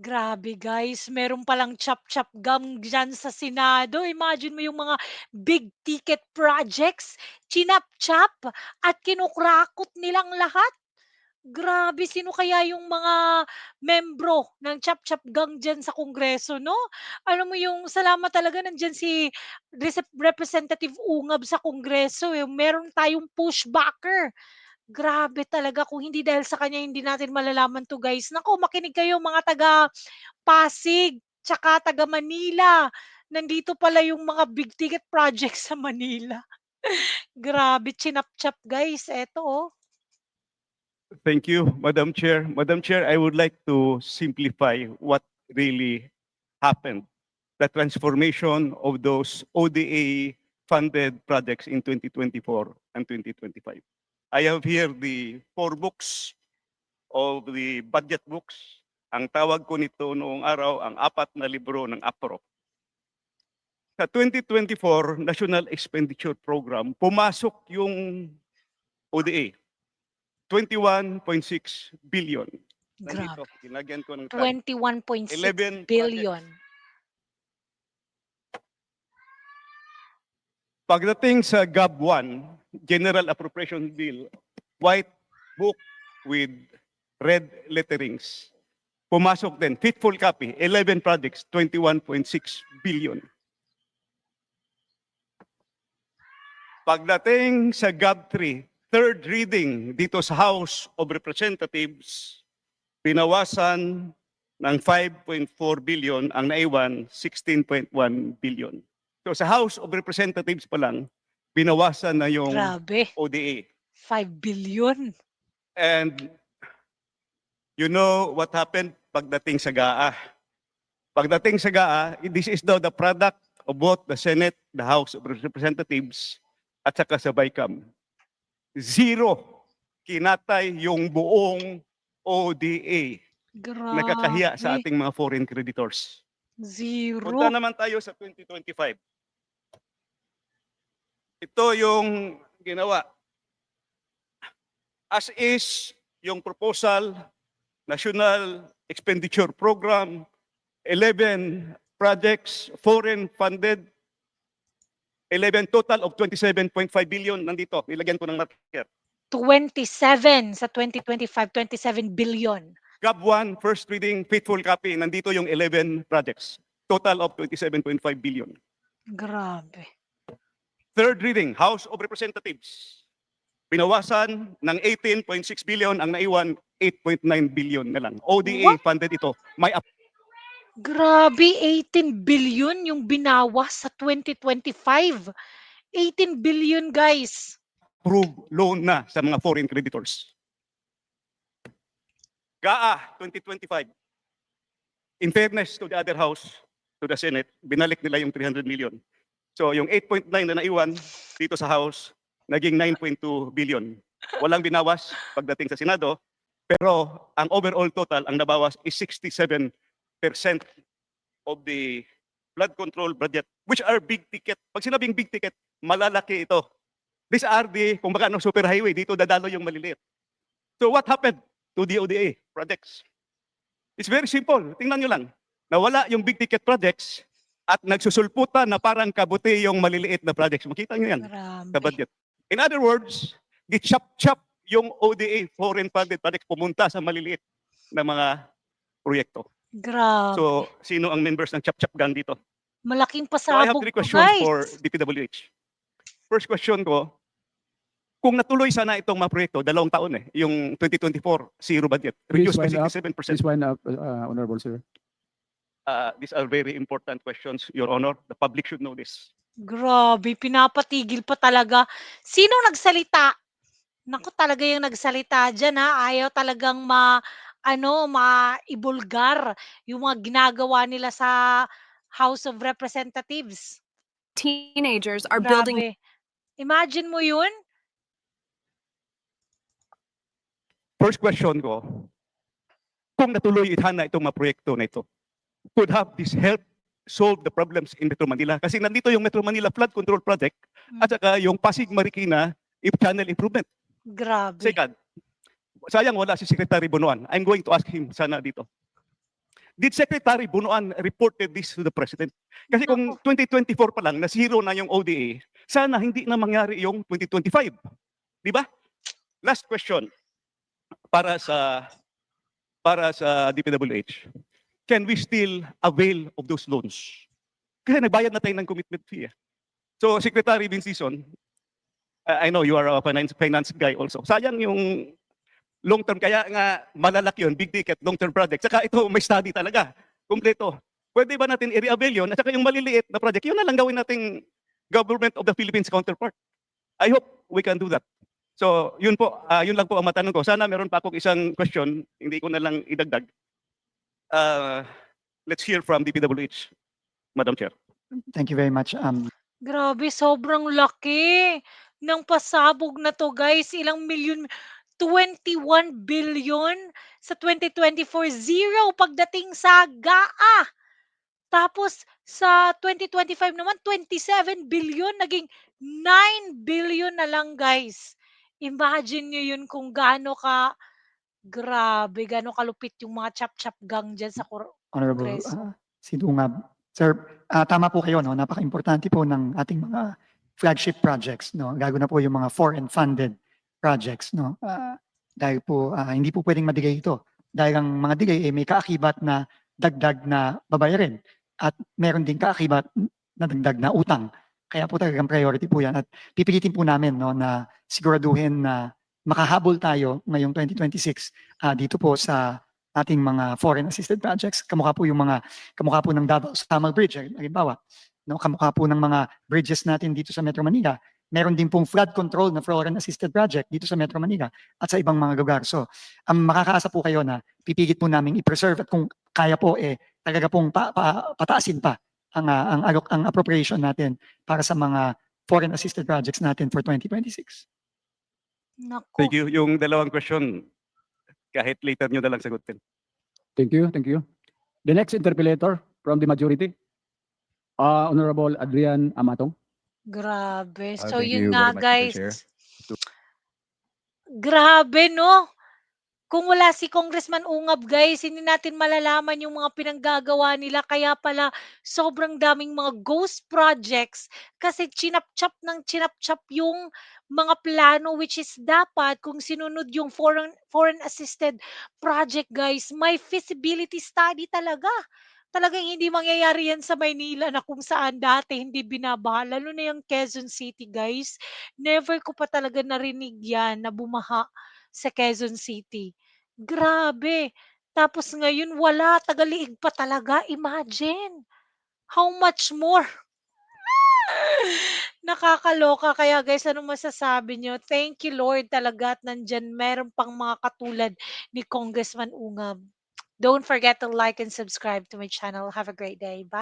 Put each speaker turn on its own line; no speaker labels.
Grabe guys, meron palang chop-chop gum diyan sa Senado. Imagine mo yung mga big ticket projects, chinop-chop at kinukrakot nilang lahat. Grabe, sino kaya yung mga membro ng chop-chop gang diyan sa Kongreso 'no? Alam mo yung salamat talaga nandiyan si Representative Ungab sa Kongreso, eh, meron tayong pushbacker. Grabe talaga kung hindi dahil sa kanya hindi natin malalaman 'to guys. Naku, makinig kayo mga taga Pasig, tsaka taga Manila. Nandito pala yung mga big ticket projects sa Manila. Grabe chinop-chop guys, eto oh.
Thank you, Madam Chair. Madam Chair, I would like to simplify what really happened. The transformation of those ODA funded projects in 2024 and 2025. I have here the four books of the budget books. Ang tawag ko nito noong araw, ang apat na libro ng APRO. Sa 2024 National Expenditure Program, pumasok yung ODA, 21.6 billion. Nandito,
Grabe.
ginagyan ko ng tag.
21.6
11
billion.
Pagdating sa GAB 1, General Appropriation Bill, white book with red letterings, pumasok din, fitful copy, 11 projects, 21.6 billion. Pagdating sa GAB 3, third reading dito sa House of Representatives, pinawasan ng 5.4 billion, ang naiwan 16.1 billion. So sa House of Representatives pa lang, binawasan na yung
Grabe,
ODA.
5 billion.
And you know what happened pagdating sa GAA. Pagdating sa GAA, this is now the product of both the Senate, the House of Representatives, at saka sa BICAM. Zero kinatay yung buong ODA.
Grabe.
Nakakahiya sa ating mga foreign creditors.
Zero.
Punta naman tayo sa 2025. Ito yung ginawa. As is, yung proposal, National Expenditure Program, 11 projects, foreign funded, 11 total of 27.5 billion nandito. Nilagyan ko ng marker.
27 sa 2025, 27 billion.
GAB 1, first reading, faithful copy, nandito yung 11 projects. Total of 27.5 billion.
Grabe.
Third reading, House of Representatives. Binawasan ng 18.6 billion, ang naiwan 8.9 billion na lang. ODA
What?
funded ito. May
Grabe, 18 billion yung binawas sa 2025. 18 billion, guys.
approved loan na sa mga foreign creditors. GAA 2025. In fairness to the other house, to the Senate, binalik nila yung 300 million. So yung 8.9 na naiwan dito sa House, naging 9.2 billion. Walang binawas pagdating sa Senado, pero ang overall total, ang nabawas is 67% of the flood control budget, which are big ticket. Pag sinabing big ticket, malalaki ito. These are the, kung baka ano, super highway, dito dadalo yung maliliit. So what happened to the ODA projects? It's very simple. Tingnan nyo lang. Nawala yung big ticket projects at nagsusulputan na parang kabuti yung maliliit na projects. Makita nyo yan sa
Grabe.
budget. In other words, gi-chop-chop yung ODA foreign funded projects pumunta sa maliliit na mga proyekto.
Grabe.
So, sino ang members ng chop-chop gang dito?
Malaking
So I have
pasabog
three questions
guys.
for DPWH. First question ko, kung natuloy sana itong mga proyekto, dalawang taon eh, yung 2024 zero budget, reduced by
wind up.
67%.
Please wind up, uh, Honorable Sir.
Uh, these are very important questions, Your Honor. The public should know this.
Grabe, pinapatigil pa talaga. Sino nagsalita? Naku, talaga yung nagsalita dyan ha. Ayaw talagang ma, ano, maibulgar yung mga ginagawa nila sa House of Representatives.
teenagers are building
Grabe. Imagine mo yun?
First question ko, kung natuloy itana itong mga proyekto na ito, could have this help solve the problems in Metro Manila? Kasi nandito yung Metro Manila Flood Control Project at saka yung Pasig Marikina if channel improvement.
Grabe.
Second, sayang wala si Secretary Bonoan. I'm going to ask him sana dito. Did Secretary Bunuan reported this to the President? Kasi kung 2024 pa lang, na zero na yung ODA, sana hindi na mangyari yung 2025. Di ba? Last question. Para sa para sa DPWH. Can we still avail of those loans? Kasi nagbayad na tayo ng commitment fee. eh. So, Secretary Vincison, I I know you are a finance, finance guy also. Sayang yung long term, kaya nga malalaki yun, big ticket, long term project. Saka ito, may study talaga, kumpleto. Pwede ba natin i-avail yun? At saka yung maliliit na project, yun na lang gawin nating government of the Philippines counterpart. I hope we can do that. So, yun po, ah, yun lang po ang matanong ko. Sana meron pa akong isang question, hindi ko na lang idagdag. Uh, let's hear from DPWH, Madam Chair.
Thank you very much. Um,
Grabe, sobrang laki ng pasabog na to, guys. Ilang milyon? 21 billion sa 2024. Zero pagdating sa GAA. Tapos sa 2025 naman, 27 billion. Naging 9 billion na lang, guys. Imagine nyo yun kung gaano ka, grabe, gaano kalupit yung mga chap-chap gang dyan sa kor-
Honorable
Kongreso.
uh, Sidungab. Sir, ah, tama po kayo, no? Napaka-importante po ng ating mga flagship projects, no? Gago na po yung mga foreign funded projects, no? Ah, dahil po ah, hindi po pwedeng madigay ito. Dahil ang mga digay eh, may kaakibat na dagdag na babayarin at meron din kaakibat na dagdag na utang. Kaya po talagang priority po yan at pipilitin po namin no, na siguraduhin na makahabol tayo ngayong 2026 ah, dito po sa ating mga foreign assisted projects. Kamukha po yung mga kamukha po ng Davao Samal Bridge, eh, halimbawa. No, kamukha po ng mga bridges natin dito sa Metro Manila. Meron din pong flood control na foreign assisted project dito sa Metro Manila at sa ibang mga lugar. So, ang makakaasa po kayo na pipigit po namin i-preserve at kung kaya po eh talaga pong pa, pa- pataasin pa ang ah, ang alloc- ang appropriation natin para sa mga foreign assisted projects natin for 2026.
Naku.
Thank you. Yung dalawang question, kahit later nyo na lang sagutin.
Thank you, thank you. The next interpellator from the majority, uh, Honorable Adrian Amatong.
Grabe.
Ah,
So
thank
yun nga guys. Grabe no. Kung wala si Congressman Ungab guys, hindi natin malalaman yung mga pinanggagawa nila. Kaya pala sobrang daming mga ghost projects kasi chinap-chap ng chinap-chap yung mga plano which is dapat kung sinunod yung foreign foreign assisted project guys, may feasibility study talaga. Talagang hindi mangyayari yan sa Maynila na kung saan dati hindi binabaha. Lalo na yung Quezon City, guys. Never ko pa talaga narinig yan na bumaha sa Quezon City. Grabe. Tapos ngayon, wala. Tagaliig pa talaga. Imagine. How much more? Nakakaloka. Kaya guys, ano masasabi nyo? Thank you Lord talaga at nandyan meron pang mga katulad ni Congressman Ungab. Don't forget to like and subscribe to my channel. Have a great day. Bye.